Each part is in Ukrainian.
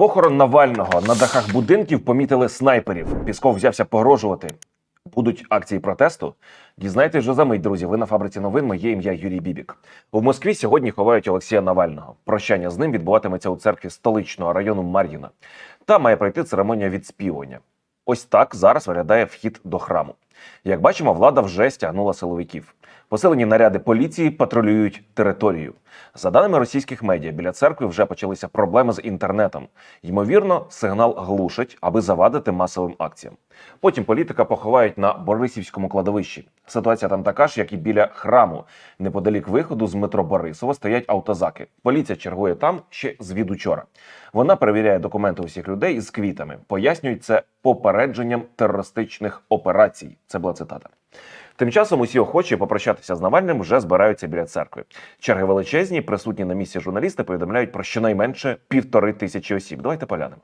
Похорон Навального на дахах будинків помітили снайперів. Пісков взявся погрожувати. Будуть акції протесту. Дізнайтесь вже за мить, друзі. Ви на фабриці новин. Моє ім'я Юрій Бібік. У Москві сьогодні ховають Олексія Навального. Прощання з ним відбуватиметься у церкві столичного району Мар'їна. Там має пройти церемонія відспівування. Ось так зараз виглядає вхід до храму. Як бачимо, влада вже стягнула силовиків. Посилені наряди поліції патрулюють територію. За даними російських медіа, біля церкви вже почалися проблеми з інтернетом. Ймовірно, сигнал глушать, аби завадити масовим акціям. Потім політика поховають на Борисівському кладовищі. Ситуація там така ж, як і біля храму. Неподалік виходу з метро Борисова стоять автозаки. Поліція чергує там ще з від. Вона перевіряє документи усіх людей із квітами. Пояснюють це попередженням терористичних операцій. Це була цитата. Тим часом усі охочі попрощатися з Навальним вже збираються біля церкви. Черги величезні, присутні на місці журналісти повідомляють про щонайменше півтори тисячі осіб. Давайте поглянемо.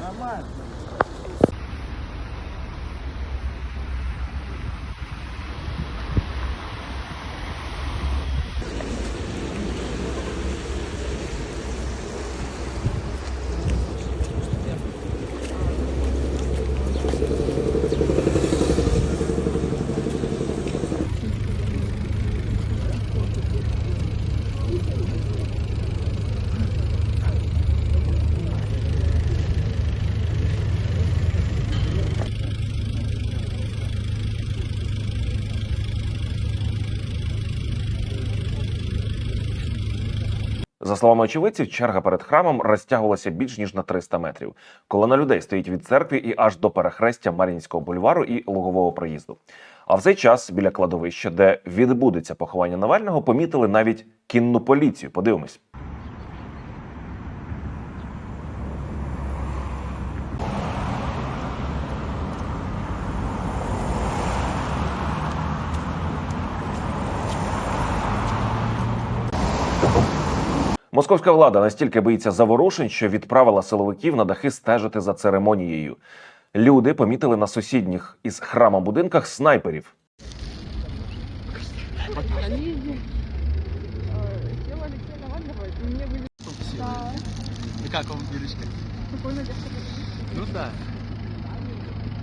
Нормально. За словами очевидців, черга перед храмом розтягувалася більш ніж на 300 метрів. Колона людей стоїть від церкви і аж до перехрестя Мар'їнського бульвару і лугового проїзду. А в цей час біля кладовища, де відбудеться поховання Навального, помітили навіть кінну поліцію. Подивимось. Московська влада настільки боїться заворушень, що відправила силовиків на дахи стежити за церемонією. Люди помітили на сусідніх із храмом будинках снайперів. Как вам, держится. Ну да.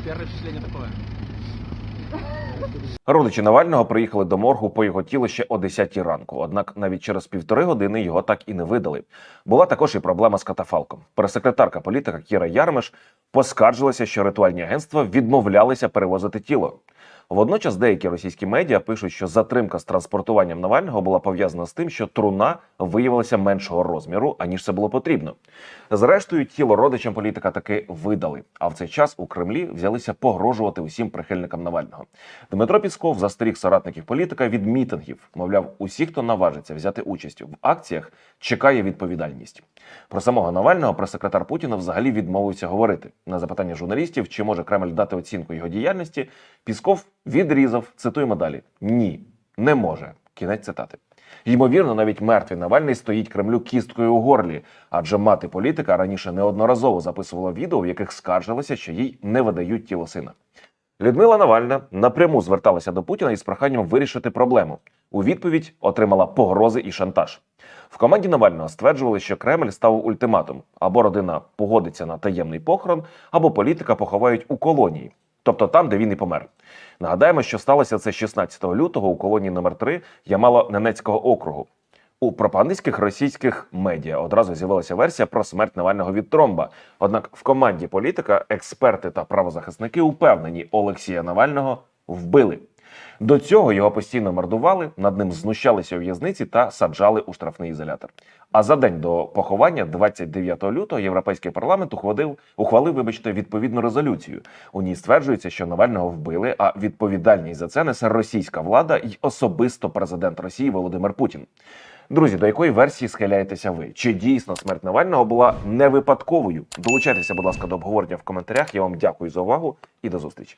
Первое впечатление такое. Родичі Навального приїхали до моргу по його тіло ще о 10 ранку. Однак навіть через півтори години його так і не видали. Була також і проблема з катафалком. Прес-секретарка політика Кіра Ярмиш поскаржилася, що ритуальні агентства відмовлялися перевозити тіло. Водночас деякі російські медіа пишуть, що затримка з транспортуванням Навального була пов'язана з тим, що труна виявилася меншого розміру, аніж це було потрібно. Зрештою, тіло родичам політика таки видали. А в цей час у Кремлі взялися погрожувати усім прихильникам Навального. Дмитро Пісков застеріг соратників політика від мітингів. Мовляв, усі, хто наважиться взяти участь в акціях, чекає відповідальність. Про самого Навального прес-секретар Путіна взагалі відмовився говорити. На запитання журналістів, чи може Кремль дати оцінку його діяльності, Пісков відрізав. Цитуємо далі: ні, не може. Кінець цитати. Ймовірно, навіть мертвий Навальний стоїть Кремлю кісткою у горлі, адже мати політика раніше неодноразово записувала відео, в яких скаржилася, що їй не видають тіло сина. Людмила Навальна напряму зверталася до Путіна із проханням вирішити проблему. У відповідь отримала погрози і шантаж. В команді Навального стверджували, що Кремль ставив ультиматум: або родина погодиться на таємний похорон, або політика поховають у колонії, тобто там, де він і помер. Нагадаємо, що сталося це 16 лютого у колонії номер 3 Ямало-Ненецького округу. У пропагандистських російських медіа одразу з'явилася версія про смерть Навального від тромба. Однак в команді політика експерти та правозахисники упевнені, Олексія Навального вбили. До цього його постійно мордували, над ним знущалися у в'язниці та саджали у штрафний ізолятор. А за день до поховання, 29 лютого, європейський парламент ухвалив, ухвалив, вибачте, відповідну резолюцію. У ній стверджується, що Навального вбили, а відповідальність за це несе російська влада і особисто президент Росії Володимир Путін. Друзі, до якої версії схиляєтеся ви? Чи дійсно смерть Навального була не випадковою? Долучайтеся, будь ласка, до обговорення в коментарях. Я вам дякую за увагу і до зустрічі.